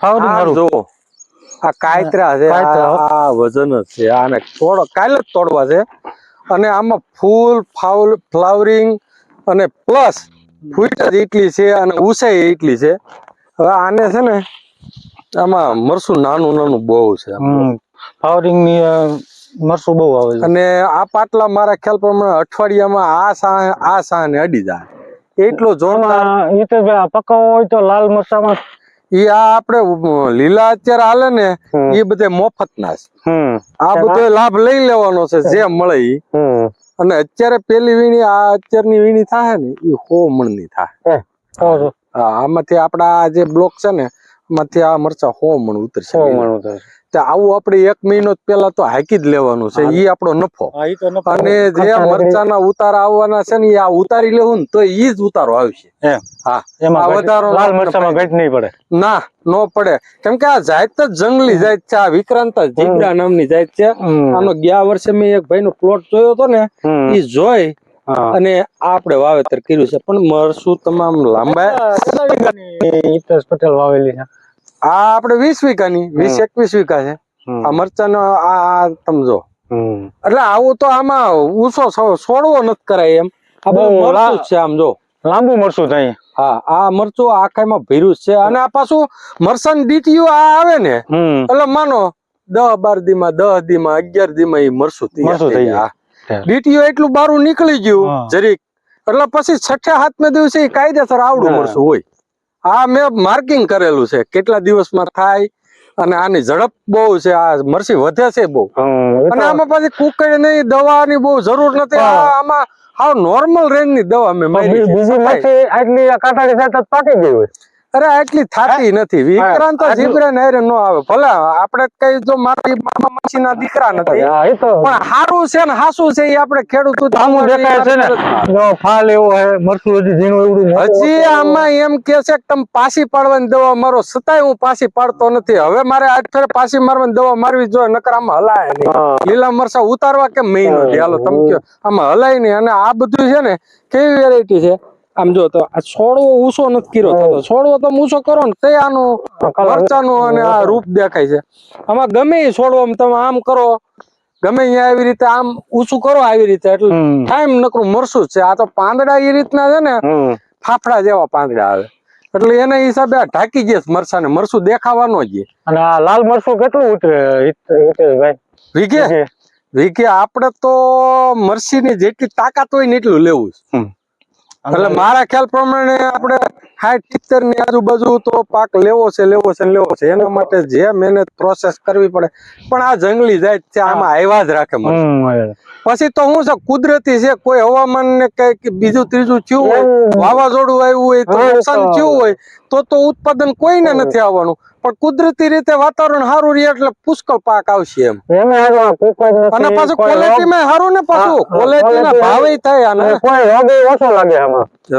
ફાવરી મારું જો આ કાયતરા છે આ વજન જ છે આને થોડો કાલે જ તોડવા છે. અને આમાં ફૂલ ફાઉલ ફ્લાવરિંગ અને પ્લસ ફૂટ જ એટલી છે અને ઉસાઈ એટલી છે. હવે આને છે ને આમાં મરસું નાનું નાનું બહુ છે ફાવરિંગની મરસું બહુ આવે છે. અને આ પાટલા મારા ખ્યાલ પ્રમાણે અઠવાડિયામાં આ સા આ સા ને અડી જાય. એટલો જોરદાર એ તો પકાવો હોય તો લાલ મરચામાં ઈ આ આપણે લીલા અત્યારે હાલે ને એ બધે મફત ના છે આ બધો લાભ લઈ લેવાનો છે જે મળે ઈ. અને અત્યારે પેલી વીણી આ અત્યારની વીણી થાય ને એ હો મણની થાય આમાંથી આપડા આ જે બ્લોક છે ને માંથી આ મરચા હો મણ ઉતરશે. આવું આપણે એક મહિનો પેલા તો હાકી જ લેવાનું છે ઈ આપણો નફો. ન અને જે મરચાના ઉતારા આવવાના છે ને આ ઉતારી લેવું ને તો ઈ જ ઉતારો આવશે. હા. એમાં વધારો લાલ મરચામાં ઘટ નહીં પડે. ના નો પડે. કેમ કે આ જાત જ જંગલી જાત છે આ વિક્રાંત જીબ્રા નામની જાત છે. આનો ગયા વર્ષે મેં એક ભાઈનો પ્લોટ જોયો હતો ને એ જોઈ અને આપણે વાવેતર કર્યું છે. પણ મરસું તમામ લાંબા પટેલ વાવેલી છે. આ આપણે વીસ વીઘાની વીસ એકવીસ વીઘા છે. આ મરચાનો આ તમે એટલે આવું તો આમાં ઊંચો છોડવો નથી કરાય એમ. આ બહુ મરચું છે આમ જો. લાંબુ મરસું થાય. હા આ મરચું આખામાં ભર્યું છે. અને આ પાછું મરસાન ડીટીયુ આ આવે ને એટલે માનો દહ બાર દીમાં દહ દીમાં અગિયાર દીમાં એ મરસું મરચું થઈ એટલું બારું નીકળી ગયું જરીક. એટલે પછી છઠ્ઠા હાથમે દિવસે કાયદેસર આવડું મરશું મરસું હોય. આ મેં માર્કિંગ કરેલું છે. કેટલા દિવસમાં થાય અને આની ઝડપ બહુ છે. આ મરસી વધે છે બહુ. અને આમાં પછી કુકડી નહીં દવાની બહુ જરૂર નથી. આમાં હાવ નોર્મલ રેન્જની દવા મેં. બીજી સફાઈ. આટલી આ કાંટાની સાથે પાકી ગઈ હોય. અરે આટલી થાતી નથી. વિક્રાંત તો જીબ્રા ને હારે નો આવે. ભલે આપણે કઈ જો મારી મામા માસી ના દીકરા નથી પણ હારું છે ને હાસું છે એ આપણે ખેડૂત જ દેખાય છે ને. જો ફાલ એવો હે મરતું હજી ઝીણું એવડું હજી આમાં એમ કે છે કે તમે પાછી પાડવાની દવા મારો છતાંય હું પાછી પાડતો નથી. હવે મારે આજ ફેર પાછી મારવાની દવા મારવી જોઈએ નકર આમાં હલાય નહીં. લીલા મરસા ઉતારવા કેમ મહિનો હાલો તમે કયો આમાં હલાય નહીં. અને આ બધું છે ને કેવી વેરાયટી છે? આમ જો તો આ છોડવો ઊંચો નથી કર્યો થતો. છોડવો તમે ઊંચો કરો ને તે આનું મરચાનું અને આ રૂપ દેખાય છે. આમાં ગમે એ છોડવામાં તમે આમ કરો ગમે અહીંયા આવી રીતે આમ ઊંચું કરો આવી રીતે. એટલે ટાઈમ નકરું મરશું છે. આ તો પાંદડા એ રીતના છે ને ફાફડા જેવા પાંદડા આવે. એટલે એના હિસાબે આ ઢાંકી ગયા મરસાને મરસું દેખાવાનો જ અને આ લાલ મરસું કેટલું ઉતરે? વીઘે? વીઘે. આપણે તો મરસીની જેટલી તાકાત હોય ને એટલું લેવું. એટલે મારા ખ્યાલ પ્રમાણે આપણે સાઠ સિત્તેરની આજુબાજુ તો પાક લેવો છે લેવો છે લેવો છે. એના માટે જે મહેનત પ્રોસેસ કરવી પડે. પણ આ જંગલી જાત છે આમાં આવ્યા જ રાખે. પછી તો હું છે કુદરતી છે કોઈ હવામાન ને કંઈક બીજું ત્રીજું થયું હોય વાવાઝોડું આવ્યું હોય તો નુકસાન થયું હોય તો તો ઉત્પાદન કોઈને નથી આવવાનું. પણ કુદરતી રીતે વાતાવરણ સારું રહે એટલે પુષ્કળ પાક આવશે એમ. અને પાછું ક્વોલિટી માં સારું ને પાછું? ક્વોલિટી ના ભાવે થાય અને કોઈ રોગ ઓછો લાગે આમાં.